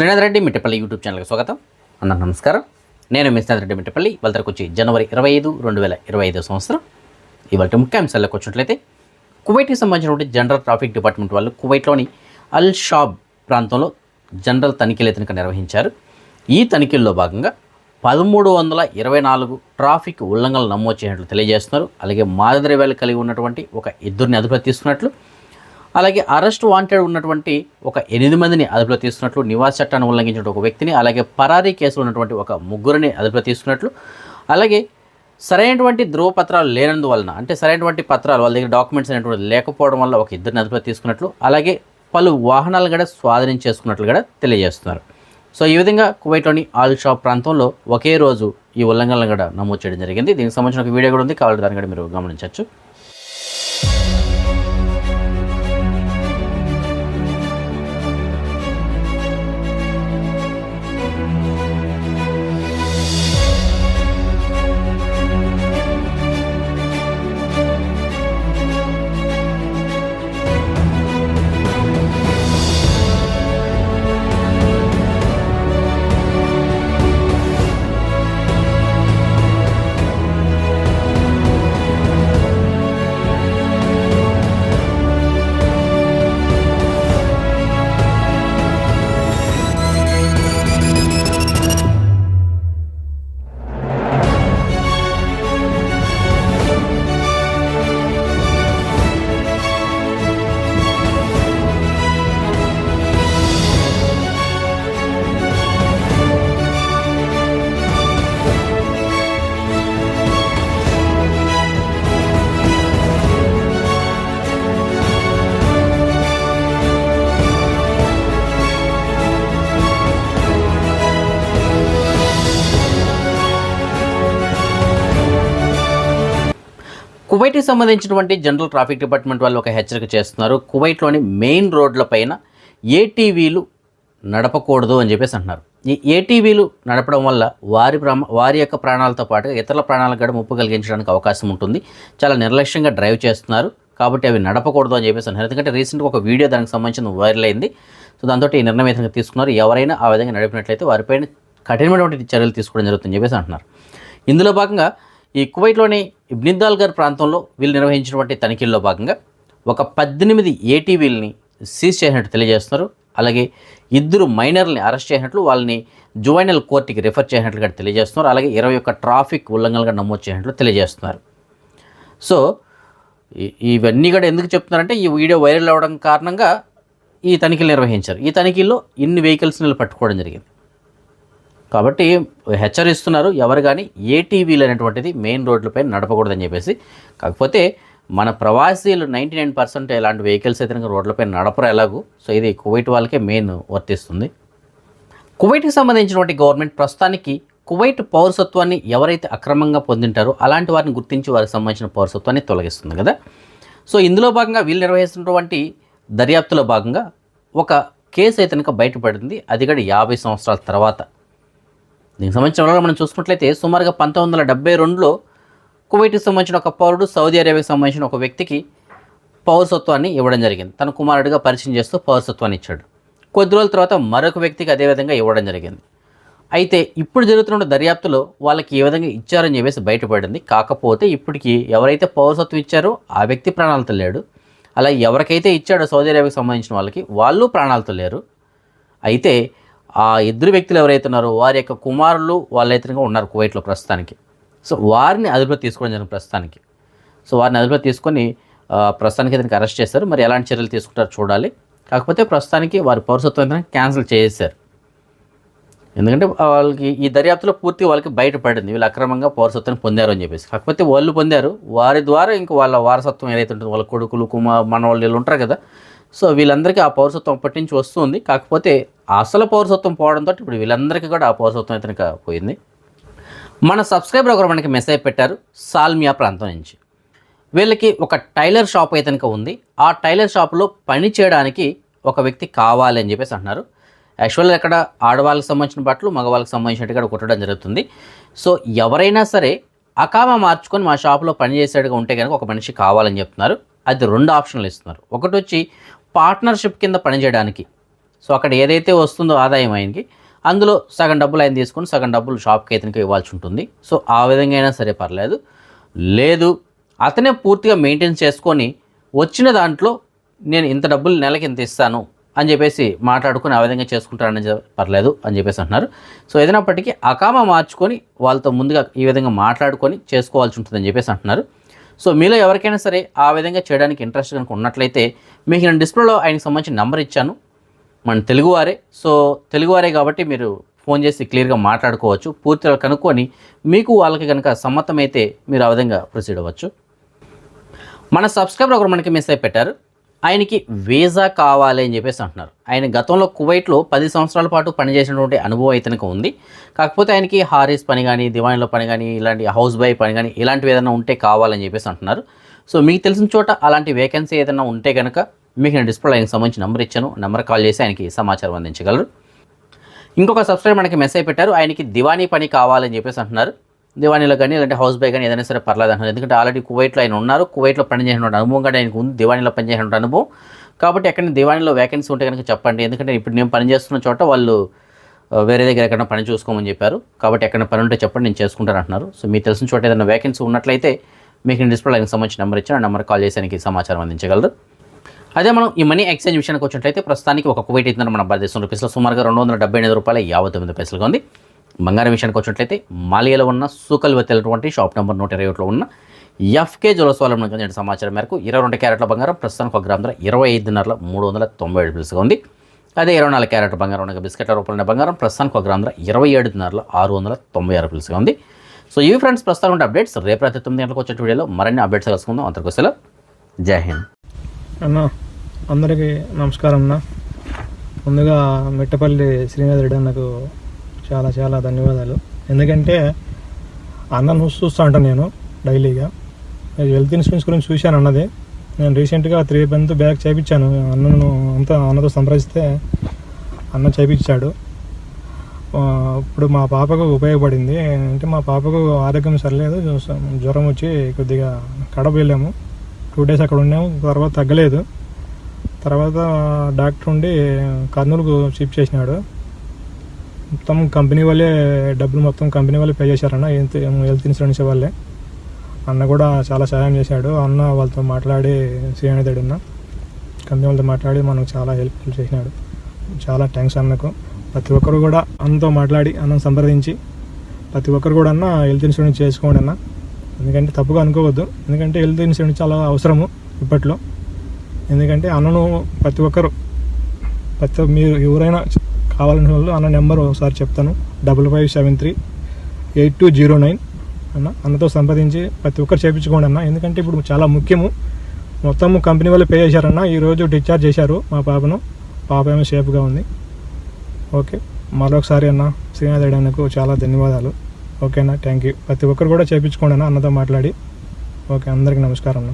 Srinath Reddy Mittapalli YouTube ఛానల్కి స్వాగతం. అందరూ నమస్కారం. నేను మీ శ్రీనాథ్ రెడ్డి మిట్టపల్లి. వాళ్ళకి వచ్చి జనవరి ఇరవై ఐదు రెండు వేల ఇరవై ఐదో సంవత్సరం. ఇవాళ ముఖ్యాంశాలకు వచ్చినట్లయితే కువైట్కి సంబంధించినటువంటి జనరల్ ట్రాఫిక్ డిపార్ట్మెంట్ వాళ్ళు కువైట్లోని అల్ షాబ్ ప్రాంతంలో జనరల్ తనిఖీలు కనుక నిర్వహించారు. ఈ తనిఖీల్లో భాగంగా పదమూడు వందల ఇరవై నాలుగు ట్రాఫిక్ ఉల్లంఘనలు నమోదు చేసినట్లు తెలియజేస్తున్నారు. అలాగే మాదద్రవ్యాలు కలిగి ఉన్నటువంటి ఒక ఇద్దరిని అదుపులో తీసుకున్నట్లు అలాగే అరెస్ట్ వాంటెడ్ ఉన్నటువంటి ఒక ఎనిమిది మందిని అదుపులో తీసుకున్నట్లు నివాస చట్టాన్ని ఉల్లంఘించిన ఒక వ్యక్తిని అలాగే పరారీ కేసులో ఉన్నటువంటి ఒక ముగ్గురిని అదుపులో తీసుకున్నట్లు అలాగే సరైనటువంటి ధ్రువపత్రాలు లేనందువలన అంటే సరైనటువంటి పత్రాలు వాళ్ళ దగ్గర డాక్యుమెంట్స్ అనేటువంటి లేకపోవడం వల్ల ఒక ఇద్దరిని అదుపులో తీసుకున్నట్లు అలాగే పలు వాహనాలు కూడా స్వాధీనం చేసుకున్నట్లు కూడా తెలియజేస్తున్నారు. సో ఈ విధంగా కువైట్లోని ఆల్ షాప్ ప్రాంతంలో ఒకే రోజు ఈ ఉల్లంఘనలు కూడా నమోదు చేయడం జరిగింది. దీనికి సంబంధించిన ఒక వీడియో కూడా ఉంది. కావాలి దాన్ని కూడా మీరు గమనించవచ్చు. కువైట్కి సంబంధించినటువంటి జనరల్ ట్రాఫిక్ డిపార్ట్మెంట్ వాళ్ళు ఒక హెచ్చరిక చేస్తున్నారు. కువైట్లోని మెయిన్ రోడ్ల పైన ఏటీవీలు నడపకూడదు అని చెప్పేసి అంటున్నారు. ఈ ఏటీవీలు నడపడం వల్ల వారి ప్రమా వారి యొక్క ప్రాణాలతో పాటు ఇతరుల ప్రాణాలకు కూడా ముప్పు కలిగించడానికి అవకాశం ఉంటుంది. చాలా నిర్లక్ష్యంగా డ్రైవ్ చేస్తున్నారు. కాబట్టి అవి నడపకూడదు అని చెప్పేసి అంటున్నారు. ఎందుకంటే రీసెంట్గా ఒక వీడియో దానికి సంబంధించిన వైరల్ అయింది. సో దాంతో ఈ నిర్ణయం అయితే తీసుకున్నారు. ఎవరైనా ఆ విధంగా నడిపినట్లయితే వారిపైన కఠినమైనటువంటి చర్యలు తీసుకోవడం జరుగుతుందని చెప్పేసి అంటున్నారు. ఇందులో భాగంగా ఈ కువైట్లోని ఇబ్నిద్దాల్గర్ ప్రాంతంలో వీళ్ళు నిర్వహించినటువంటి తనిఖీల్లో భాగంగా ఒక పద్దెనిమిది ఏటీవీలని సీజ్ చేసినట్టు తెలియజేస్తున్నారు. అలాగే ఇద్దరు మైనర్ని అరెస్ట్ చేసినట్లు వాళ్ళని జువైనల్ కోర్టుకి రిఫర్ చేసినట్లుగా తెలియజేస్తున్నారు. అలాగే ఇరవై ఒక్క ట్రాఫిక్ ఉల్లంఘనలుగా నమోదు చేసినట్లు తెలియజేస్తున్నారు. సో ఇవన్నీ కూడా ఎందుకు చెప్తున్నారంటే ఈ వీడియో వైరల్ అవ్వడం కారణంగా ఈ తనిఖీలు నిర్వహించారు. ఈ తనిఖీల్లో ఇన్ని వెహికల్స్ని పట్టుకోవడం జరిగింది. కాబట్టి హెచ్చరిస్తున్నారు ఎవరు కానీ ఏటీవీలు అనేటువంటిది మెయిన్ రోడ్లపై నడపకూడదని చెప్పేసి. కాకపోతే మన ప్రవాసీలు నైంటీ నైన్ పర్సెంట్ ఇలాంటి వెహికల్స్ అయితే రోడ్లపై నడపరు ఎలాగూ. సో ఇది కువైట్ వాళ్ళకే మెయిన్ వర్తిస్తుంది. కువైట్కి సంబంధించినటువంటి గవర్నమెంట్ ప్రస్తుతానికి కువైట్ పౌరసత్వాన్ని ఎవరైతే అక్రమంగా పొందింటారో అలాంటి వారిని గుర్తించి వారికి సంబంధించిన పౌరసత్వాన్ని తొలగిస్తుంది కదా. సో ఇందులో భాగంగా వీళ్ళు నిర్వహిస్తున్నటువంటి దర్యాప్తులో భాగంగా ఒక కేసు అయితే కనుక బయటపడింది. అది కూడా యాభై సంవత్సరాల తర్వాత. దీనికి సంబంధించిన వివరాలు మనం చూసుకున్నట్లయితే సుమారుగా పంతొమ్మిది వందల డెబ్బై రెండులో కువైట్కి సంబంధించిన ఒక పౌరుడు సౌదీ అరేబియాకి సంబంధించిన ఒక వ్యక్తికి పౌరసత్వాన్ని ఇవ్వడం జరిగింది. తన కుమారుడిగా పరిచయం చేస్తూ పౌరసత్వాన్ని ఇచ్చాడు. కొద్ది రోజుల తర్వాత మరొక వ్యక్తికి అదేవిధంగా ఇవ్వడం జరిగింది. అయితే ఇప్పుడు జరుగుతున్న దర్యాప్తులో వాళ్ళకి ఏ విధంగా ఇచ్చారని చెప్పేసి బయటపడింది. కాకపోతే ఇప్పటికి ఎవరైతే పౌరసత్వం ఇచ్చారో ఆ వ్యక్తి ప్రాణాలతో లేడు. అలా ఎవరికైతే ఇచ్చాడో సౌదీ అరేబియాకి సంబంధించిన వాళ్ళకి వాళ్ళు ప్రాణాలతో లేరు. అయితే ఆ ఇద్దరు వ్యక్తులు ఎవరైతే ఉన్నారో వారి యొక్క కుమారులు వాళ్ళైతే ఉన్నారు కువైట్లో ప్రస్తుతానికి. సో వారిని అదుపులో తీసుకోవడం జరిగింది ప్రస్తుతానికి. సో వారిని అదుపులో తీసుకొని ప్రస్తుతానికి అతనికి అరెస్ట్ చేశారు. మరి ఎలాంటి చర్యలు తీసుకుంటారో చూడాలి. కాకపోతే ప్రస్తుతానికి వారి పౌరసత్వం క్యాన్సిల్ చేసేశారు. ఎందుకంటే వాళ్ళకి ఈ దర్యాప్తులో పూర్తి వాళ్ళకి బయటపడింది వీళ్ళు అక్రమంగా పౌరసత్వం పొందారు అని చెప్పేసి. కాకపోతే వాళ్ళు పొందారు. వారి ద్వారా ఇంకా వాళ్ళ వారసత్వం ఏదైతే ఉంటుందో వాళ్ళ కొడుకులు కుమా మనవాళ్ళు వీళ్ళు ఉంటారు కదా. సో వీళ్ళందరికీ ఆ పౌరసత్వం అప్పటి నుంచి వస్తుంది. కాకపోతే అసలు పౌరసత్వం పోవడంతో ఇప్పుడు వీళ్ళందరికీ కూడా ఆ పౌరసత్వం అయితే పోయింది. మన సబ్స్క్రైబర్ ఒకరు మనకి మెసేజ్ పెట్టారు సాల్మియా ప్రాంతం నుంచి. వీళ్ళకి ఒక టైలర్ షాప్ అయితే ఉంది. ఆ టైలర్ షాప్లో పని చేయడానికి ఒక వ్యక్తి కావాలి అని చెప్పేసి అంటున్నారు. యాక్చువల్గా ఇక్కడ ఆడవాళ్ళకి సంబంధించిన బట్టలు మగవాళ్ళకి సంబంధించినట్టు ఇక్కడ కుట్టడం జరుగుతుంది. సో ఎవరైనా సరే అకామ మార్చుకొని మా షాప్లో పనిచేసేట్టుగా ఉంటే కనుక ఒక మనిషి కావాలని చెప్తున్నారు. అది రెండు ఆప్షన్లు ఇస్తున్నారు. ఒకటి వచ్చి పార్ట్నర్షిప్ కింద పనిచేయడానికి సో అక్కడ ఏదైతే వస్తుందో ఆదాయం ఆయనకి అందులో సగం డబ్బులు ఆయన తీసుకొని సగం డబ్బులు షాప్కి అతనికి ఇవ్వాల్సి ఉంటుంది. సో ఆ విధంగా అయినా సరే పర్లేదు. లేదు అతనే పూర్తిగా మెయింటైన్ చేసుకొని వచ్చిన దాంట్లో నేను ఇంత డబ్బులు నెలకి ఇంత ఇస్తాను అని చెప్పేసి మాట్లాడుకుని ఆ విధంగా చేసుకుంటారని పర్లేదు అని చెప్పేసి అంటున్నారు. సో ఏదైనప్పటికీ అకామ మార్చుకొని వాళ్ళతో ముందుగా ఈ విధంగా మాట్లాడుకొని చేసుకోవాల్సి ఉంటుందని చెప్పేసి అంటున్నారు. సో మీలో ఎవరికైనా సరే ఆ విధంగా చేయడానికి ఇంట్రెస్ట్ కనుక ఉన్నట్లయితే మీకు నేను డిస్ప్లేలో ఆయనకి సంబంధించిన నెంబర్ ఇచ్చాను. మన తెలుగువారే. సో తెలుగువారే కాబట్టి మీరు ఫోన్ చేసి క్లియర్గా మాట్లాడుకోవచ్చు పూర్తిగా కనుక్కొని మీకు వాళ్ళకి కనుక సమ్మతమైతే మీరు ఆ విధంగా ప్రొసీడ్ అవ్వచ్చు. మన సబ్స్క్రైబర్ ఒకరు మనకి మెసేజ్ పెట్టారు. ఆయనకి వీసా కావాలి అని చెప్పేసి అంటున్నారు. ఆయన గతంలో కువైట్లో పది సంవత్సరాల పాటు పనిచేసినటువంటి అనుభవం అయితే ఉంది. కాకపోతే ఆయనకి హారీస్ పని కానీ దివాణిలో పని కానీ ఇలాంటి హౌస్ బాయ్ పని కానీ ఇలాంటివి ఏదైనా ఉంటే కావాలని చెప్పేసి అంటున్నారు. సో మీకు తెలిసిన చోట అలాంటి వేకెన్సీ ఏదైనా ఉంటే కనుక మీకు నేను డిస్ప్లే ఆయనకి సంబంధించి నెంబర్ ఇచ్చాను. నెంబర్ కాల్ చేసి ఆయనకి సమాచారం అందించగలరు. ఇంకొక సబ్స్క్రైబర్ మనకి మెసేజ్ పెట్టారు. ఆయనకి దివానీ పని కావాలని చెప్పేసి అంటున్నారు. దివానీలో కానీ లేదంటే హౌస్ బై కానీ ఏదైనా సరే పర్లేదు అంటున్నారు. ఎందుకంటే ఆల్రెడీ కువైట్లో ఆయన ఉన్నారు. కువైట్లో పనిచేసినటువంటి అనుభవం కానీ ఆయనకు ఉంది. దివానీలో పనిచేసినటువంటి అనుభవం. కాబట్టి ఎక్కడ దివానీలో వేకెన్సీ ఉంటే కనుక చెప్పండి. ఎందుకంటే ఇప్పుడు నేను పనిచేస్తున్న చోట వాళ్ళు వేరే దగ్గర ఎక్కడ పని చూసుకోమని చెప్పారు. కాబట్టి ఎక్కడ పని ఉంటే చెప్పండి. నేను చేసుకుంటాను అంటున్నారు. సో మీకు తెలిసిన చోట ఏదైనా వేకెన్సీ ఉన్నట్లయితే మీకు నేను డిస్ప్లే ఆయనకు సంబంధించిన నెంబర్ ఇచ్చిన. నెంబర్ కాల్ చేసి ఆయనకి సమాచారం అందించగలరు. అదే మనం ఈ మనీ ఎక్స్చేంజ్ విషయానికి వచ్చినట్లయితే ప్రస్తుతానికి ఒక కువైట్ ఇద్దరు మన భారతదేశం రూపీస్లో సుమారుగా రెండు వందల డెబ్బై ఎనిమిది రూపాయల యాభై తొమ్మిది పైసలుగా ఉంది. బంగారం విషయానికి వచ్చినట్లయితే మాలియాలో ఉన్న సూకల్ వెతలటువంటి షాప్ నెంబర్ నూట ఇరవై ఒకటిలో ఉన్న ఎఫ్కే జ్యువెలర్స్ వాళ్ళ నుంచి సమాచారం మేరకు ఇరవై రెండు క్యారెట్ల బంగారం ప్రస్తుతానికి ఒక గ్రామ ధర ఇరవై ఐదున్నరల మూడు వందల తొంభై ఏడు పైసలుగా ఉంది. అదే ఇరవై నాలుగు క్యారెట్ బంగారం ఉన్న బిస్కెట్ల రూపంలో బంగారం ప్రస్తుతానికి ఒక గ్రామ ధర ఇరవై ఏడున్నరల ఆరు వందల తొంభై ఆరు పైసలుగా ఉంది. సో ఇవి ఫ్రెండ్స్ ప్రస్తుతం ఉండే అప్డేట్స్ రేపు రాత్రి తొమ్మిది గంటలకు వచ్చే వీడియోలో మరిన్ని అప్డేట్స్ కలుసుకుందాం అంతకు జై హింద్. అన్న అందరికీ నమస్కారం అన్న. ముందుగా మిట్టపల్లి శ్రీనాథ్ రెడ్డి అన్నకు చాలా చాలా ధన్యవాదాలు. ఎందుకంటే అన్నను చూస్తూ ఉంటాను నేను డైలీగా. హెల్త్ ఇన్సూరెన్స్ గురించి చూశాను అన్నది. నేను రీసెంట్గా త్రీ మంత్ బ్యాక్ చేయించాను అన్నను అంతా అన్నతో సంప్రదిస్తే అన్న చేయించాడు ఇప్పుడు మా పాపకు ఉపయోగపడింది. అంటే మా పాపకు ఆరోగ్యం సరిలేదు. జ్వరం వచ్చి కొద్దిగా కడప వెళ్ళాము. టూ డేస్ అక్కడ ఉన్నాము. తర్వాత తగ్గలేదు. తర్వాత డాక్టర్ ఉండి కర్నూలుకు షిఫ్ట్ చేసినాడు. మొత్తం కంపెనీ వాళ్ళే డబ్బులు మొత్తం కంపెనీ వాళ్ళే పే చేశారన్న హెల్త్ హెల్త్ ఇన్సూరెన్స్ వాళ్ళే. అన్న కూడా చాలా సహాయం చేశాడు. అన్న వాళ్ళతో మాట్లాడి శ్రీనిధుడు అన్న. కంపెనీ వాళ్ళతో మాట్లాడి మనకు చాలా హెల్ప్ చేసినాడు. చాలా థ్యాంక్స్ అన్నకు. ప్రతి ఒక్కరు కూడా అన్నతో మాట్లాడి అన్నం సంప్రదించి ప్రతి ఒక్కరు కూడా అన్న హెల్త్ ఇన్సూరెన్స్ చేసుకోండి అన్న. ఎందుకంటే తప్పుగా అనుకోవద్దు. ఎందుకంటే హెల్త్ ఇన్సూరెన్స్ చాలా అవసరము ఇప్పట్లో. ఎందుకంటే అన్నను ప్రతి ఒక్కరు ప్రతి మీరు ఎవరైనా కావాలనే వాళ్ళు అన్న నెంబర్ ఒకసారి చెప్తాను. Double five seven three eight two zero nine అన్న అన్నతో సంప్రదించి ప్రతి ఒక్కరు చేయించుకోండి అన్న. ఎందుకంటే ఇప్పుడు చాలా ముఖ్యము. మొత్తము కంపెనీ వాళ్ళు పే చేశారన్న ఈరోజు డిశ్చార్జ్ చేశారు మా పాపను. పాప ఏమో సేఫ్గా ఉంది. ఓకే. మరొకసారి అన్న శ్రీనాథ్ రెడ్డి అన్నకు చాలా ధన్యవాదాలు. ఓకేనా? థ్యాంక్ యూ ప్రతి ఒక్కరు కూడా చేయించుకోండి అన్నతో మాట్లాడి. ఓకే అందరికీ నమస్కారం అన్న.